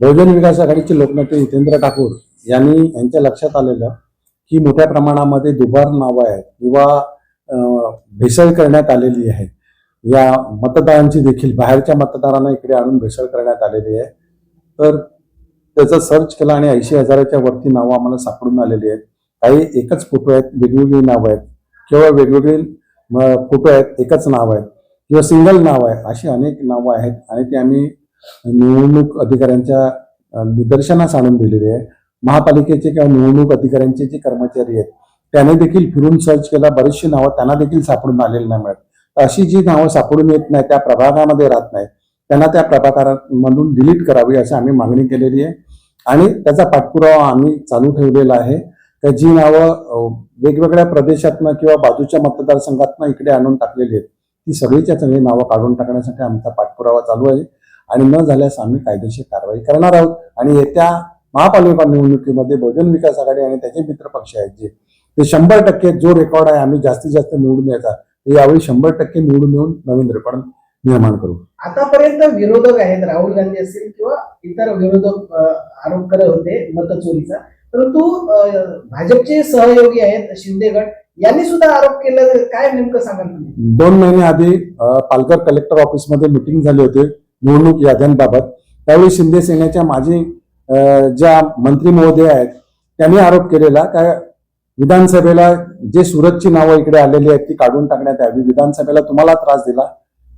बहुजन विकास आघाडीचे लोकनेते हितेंद्र ठाकूर यांनी यांच्या लक्षात आलेलं की मोठ्या प्रमाणामध्ये दुबार नावं आहेत किंवा भेसळ करण्यात आलेली आहे या मतदारांची देखील बाहेरच्या मतदारांना इकडे आणून भेसळ करण्यात आलेली आहे. तर त्याचं सर्च केलं आणि ऐंशी हजाराच्या वरती नावं आम्हाला सापडून आलेली आहेत. काही एकच फोटो आहेत वेगवेगळी नावं आहेत. किंवा वेगवेगळी फोटो आहेत एकच नाव आहे किंवा सिंगल नाव आहे अशी अनेक नावं आहेत आणि ती आम्ही निवडणूक अधिकाऱ्यांच्या निदर्शनास आणून दिलेली आहे. महापालिकेचे किंवा निवडणूक अधिकाऱ्यांचे जे कर्मचारी आहेत त्याने देखील फिरून सर्च केला. बरीचशी नावं त्यांना देखील सापडून आलेली नाही मिळत. अशी जी नावं सापडून येत नाही त्या प्रभागामध्ये राहत नाही त्यांना त्या प्रभागामधून डिलीट करावी अशी आम्ही मागणी केलेली आहे. आणि त्याचा पाठपुरावा आम्ही चालू ठेवलेला आहे. तर जी नावं वेगवेगळ्या प्रदेशातनं किंवा बाजूच्या मतदारसंघातनं इकडे आणून टाकलेली आहेत ती सगळीच्या सगळी नावं काढून टाकण्यासाठी आमचा पाठपुरावा चालू आहे. आणि न झाल्यास आम्ही कायदेशीर कारवाई करणार आहोत. आणि येत्या महापालिका निवडणुकीमध्ये बहुजन विकास आघाडी आणि त्याचे मित्र पक्ष आहेत जे. ते शंभर टक्के जो रेकॉर्ड आहे आम्ही जास्तीत जास्त निवडून यायचा. ते यावेळी शंभर टक्के निवडून येऊन नवीन रेकॉर्ड निर्माण करू. आतापर्यंत विरोधक आहेत राहुल गांधी असतील किंवा इतर विरोधक आरोप करत होते मतचोरीचा परंतु भाजपचे सहयोगी आहेत शिंदे गट यांनी सुद्धा आरोप केला. काय नेमकं सांगाल दोन महिने आधी पालघर कलेक्टर ऑफिसमध्ये मिटिंग झाली होती. निवडणूक याद्यांबाबत. त्यावेळी शिंदे सेनेच्या माजी ज्या मंत्री महोदय आहेत त्यांनी आरोप केलेला काय विधानसभेला जे सुरतची नावं इकडे आलेली आहेत ती काढून टाकण्यात यावी. विधानसभेला तुम्हाला त्रास दिला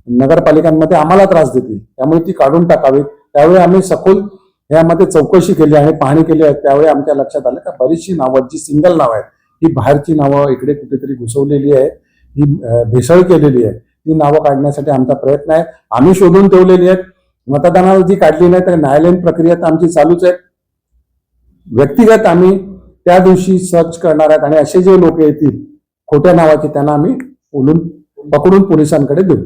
नगरपालिकांमध्ये आम्हाला त्रास देतील त्यामुळे ती काढून टाकावी. त्यावेळी आम्ही सखोल यामध्ये चौकशी केली आणि पाहणी केली आहे. त्यावेळी आमच्या लक्षात आलं का बरीचशी नावं जी सिंगल नावं आहेत ही बाहेरची नावं इकडे कुठेतरी घुसवलेली आहेत ही भेसळ केलेली आहे. ती नावं काढण्यासाठी आमचा प्रयत्न आहे. आम्ही शोधून ठेवलेली आहेत. मतदानाला जी काढली नाही तर न्यायालयीन प्रक्रिया तर आमची चालूच आहे. व्यक्तिगत आम्ही त्या दिवशी सर्च करणार आहेत आणि असे जे लोक येतील खोट्या नावाचे त्यांना आम्ही बोलून पकडून पोलिसांकडे देऊ.